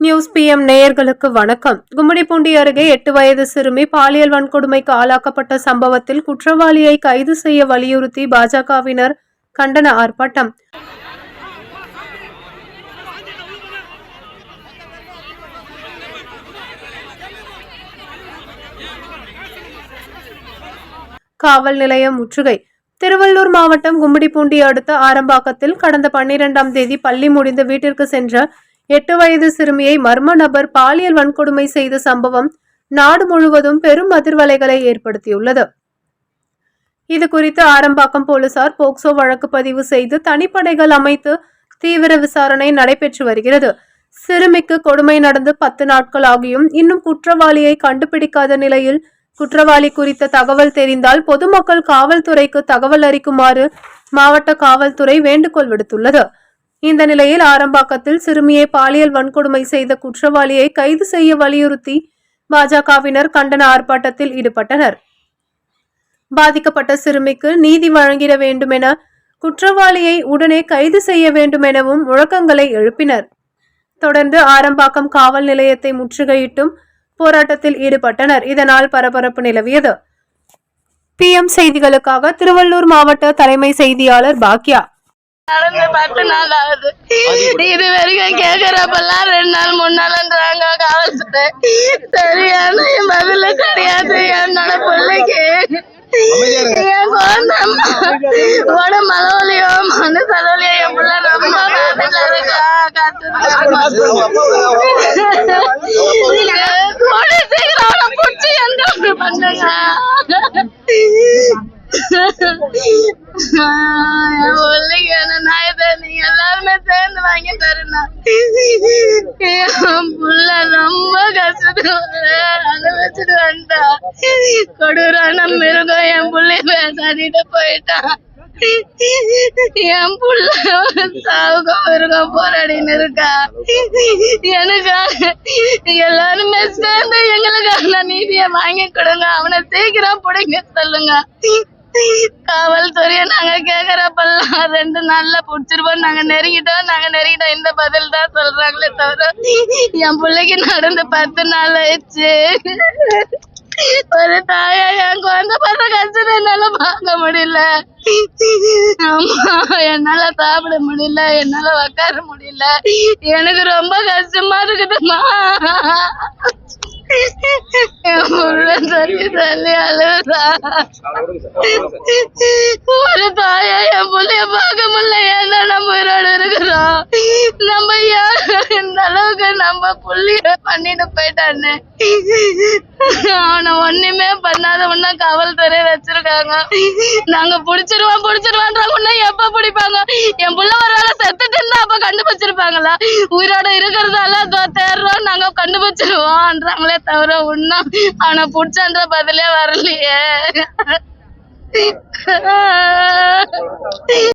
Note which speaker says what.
Speaker 1: News PM நேயர்களுக்கு வணக்கம். கும்மிடிப்பூண்டி அருகே எட்டு வயது சிறுமி பாலியல் வன்கொடுமைக்கு ஆளாக்கப்பட்ட சம்பவத்தில் குற்றவாளியை கைது செய்ய வலியுறுத்தி பாஜகவினர் கண்டன ஆர்ப்பாட்டம். காவல் நிலையம் முற்றுகை. திருவள்ளூர் மாவட்டம் கும்மிடிப்பூண்டி அடுத்த ஆரம்பாக்கத்தில் கடந்த பன்னிரெண்டாம் தேதி பள்ளி முடிந்து வீட்டிற்கு சென்ற எட்டு வயது சிறுமியை மர்ம நபர் பாலியல் வன்கொடுமை செய்த சம்பவம் நாடு முழுவதும் பெரும் அதிர்வலைகளை ஏற்படுத்தியுள்ளது. இது குறித்து ஆரம்பாக்கம் போலீசார் போக்சோ வழக்கு பதிவு செய்து தனிப்படைகள் அமைத்து தீவிர விசாரணை நடைபெற்று வருகிறது. சிறுமிக்கு கொடுமை நடந்து பத்து நாட்கள் ஆகியும் இன்னும் குற்றவாளியை கண்டுபிடிக்காத நிலையில் குற்றவாளி குறித்த தகவல் தெரிந்தால் பொதுமக்கள் காவல்துறைக்கு தகவல் அளிக்குமாறு மாவட்ட காவல்துறை வேண்டுகோள் விடுத்துள்ளது. இந்த நிலையில் ஆரம்பாக்கத்தில் சிறுமியை பாலியல் வன்கொடுமை செய்த குற்றவாளியை கைது செய்ய வலியுறுத்தி பாஜகவினர் கண்டன ஆர்ப்பாட்டத்தில் ஈடுபட்டனர். பாதிக்கப்பட்ட சிறுமிக்கு நீதி வழங்கிட வேண்டுமென குற்றவாளியை உடனே கைது செய்ய வேண்டுமெனவும் முழக்கங்களை எழுப்பினர். தொடர்ந்து ஆரம்பாக்கம் காவல் நிலையத்தை முற்றுகையிட்டும் போராட்டத்தில் ஈடுபட்டனர். இதனால் பரபரப்பு நிலவியது. பிஎம் செய்திகளுக்காக திருவள்ளூர் மாவட்ட தலைமை செய்தியாளர் பாக்யா.
Speaker 2: நடந்து பத்து நாள் ஆகுது. இது வரைக்கும் கேக்குறப்பெல்லாம் ரெண்டு நாள் மூணு நாள்ன்றாங்க காவல்துறை. சரியான என் பதில கிடையாது என்னோட பிள்ளைக்கு. என் குழந்தை உட மலவலியோ மன என் பிள்ளை ரொம்ப காத்துல இருக்கா காத்து சீக்கிரம் அவனை பிடிச்சி எந்த ஒன்று பண்ணுங்க என் பிள்ளைக்கு என்ன நாயத்தை நீங்க எல்லாருமே சேர்ந்து வாங்கி தருண்ணா என் புள்ள வச்சுட்டு கஷ்டத்துல அனுபவிச்சுட்டு வந்தா கொடூரான மிருகம் என் புள்ளைய பேசாதிட்டு போயிட்டான் என் புள்ள சாவுக்கு மிருகம் போராடின்னு இருக்கா எனக்கு எல்லாருமே சேர்ந்து அந்த நீதியை வாங்கி கொடுங்க அவனை சீக்கிரம் பிடிங்க சொல்லுங்க. காவல்துறையை நாங்க கேக்குறப்பெல்லாம் ரெண்டு நாள்ல புடிச்சிருப்போம் நாங்க நெருங்கிட்டோம். நாங்க நெருங்கிட்டோம். இந்த பதில் தான் சொல்றாங்களே தவிர என் பிள்ளைக்கு நடந்து பத்து நாள் ஆயிடுச்சு. ஒரு தாயா என் குழந்தை படுற கஷ்டத்தை என்னால பார்க்க முடியல. அம்மா என்னால சாப்பிட முடியல. என்னால உட்கார முடியல. எனக்கு ரொம்ப கஷ்டமா இருக்குதுமா சொல்லி சொல்லி அழுகுறா ஒரு தாயா என் புள்ளைய பார்க்க முடியல. ஏன்னா நம்ம உயிரோடு இருக்கிறோம்? நம்ம இந்த அளவுக்கு நம்ம புள்ளிய பண்ணிட்டு போயிட்டான்னு அவனை ஒண்ணுமே பண்ணாத உன்ன காவல்துறை வச்சிருக்காங்க. நாங்க புடிச்சிருவோம் புடிச்சிருவான்றாங்க உன்ன எப்ப பிடிப்பாங்க? என் புள்ள ஒரு வேளை செத்துட்டு இருந்தா அப்ப கண்டுபிடிச்சிருப்பாங்களா? உயிரோட இருக்கிறதால கண்டுபிடிச்சிருவான்றாங்களே தவிர உன்னும் அவனை புடிச்சன்ற பதிலே வரலையே.